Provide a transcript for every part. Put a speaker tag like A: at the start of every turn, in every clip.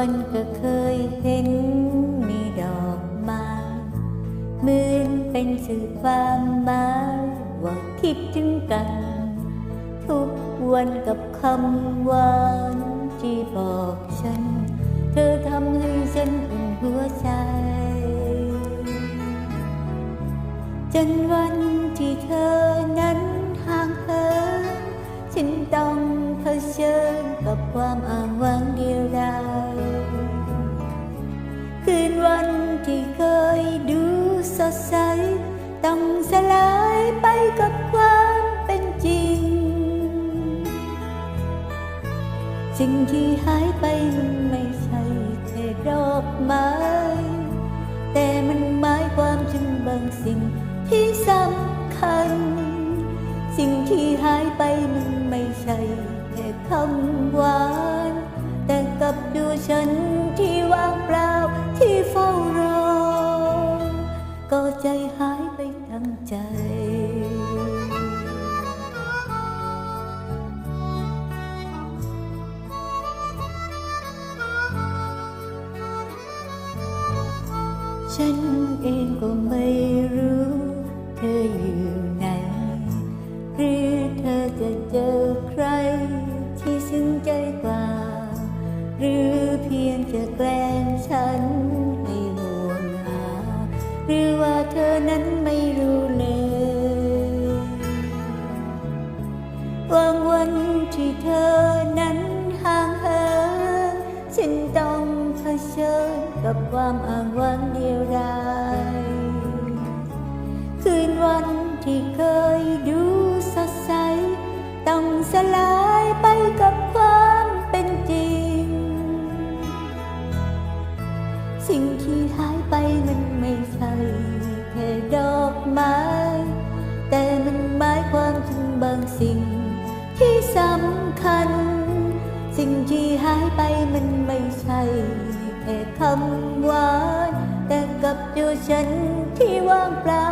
A: วันก็เคยเห็นมีดอกไม้เหมือนเป็นสื่อความหมายว่าคิดถึงกัน ทุกวันกับคำหวานที่บอกฉัน เธอทำให้ฉันอุ่นหัวใจ จนวันที่เธอนั้น กับความเป็นจริง สิ่งที่หายไปมันไม่ใช่แค่ดอกไม้ แต่มันหมายความถึงบางสิ่งที่สำคัญ สิ่งที่หายไปมันไม่ใช่แค่คำหวาน แต่กับดูฉันที่ว่างเปล่าที่เฝ้ารอ ก็ใจหายไปทั้งใจ ฉันเองก็ไม่รู้ เธออยู่ไหน หรือเธอจะเจอใครที่ซึ้งใจกว่า หรือเพียงจะแกล้งฉันให้ห่วงหา หรือว่าเธอนั้นไม่รู้เลยวางวันที่เธอนั้นห่างเหินฉันต้อง กับความอ้างว้างเดียวดายคืนวันที่เคยดูสดใส ต้องสลายไปกับความเป็นจริง สิ่งที่หายไปมันไม่ใช่แค่ดอกไม้ แต่มันหมายความถึงบางสิ่งที่สำคัญ สิ่งที่หายไปมันไม่ใช่ คำหวาน แต่กับตัวฉันที่ว่างเปล่า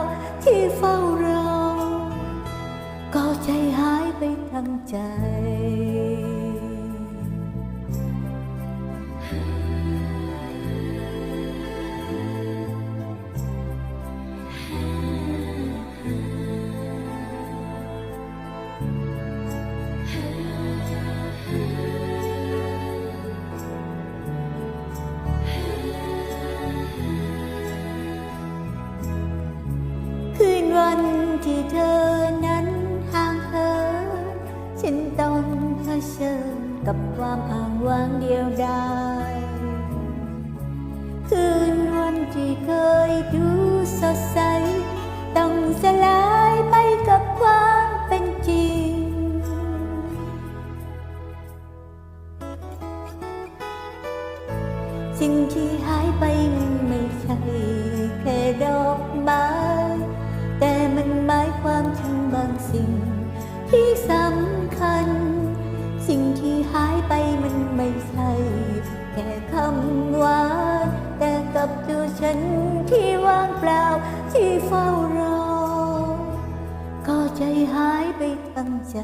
A: ที่เฝ้ารอก็ใจหายไปทั้งใจ ที่เธอนั้นห่างเหินฉันต้องเผชิญกับความอ้างว้างเดียวดายคืนวันที่เคยดูสดใส ต้องสลายไปกับความเป็นจริงสิ่งที่หายไปมันไม่ใช่แค่ดอกไม้ สิ่งที่หายไปมันไม่ใช่แค่คำหวานแต่กับตัวฉันที่ว่างเปล่าที่เฝ้ารอ ก็ใจหายไปทั้งใจ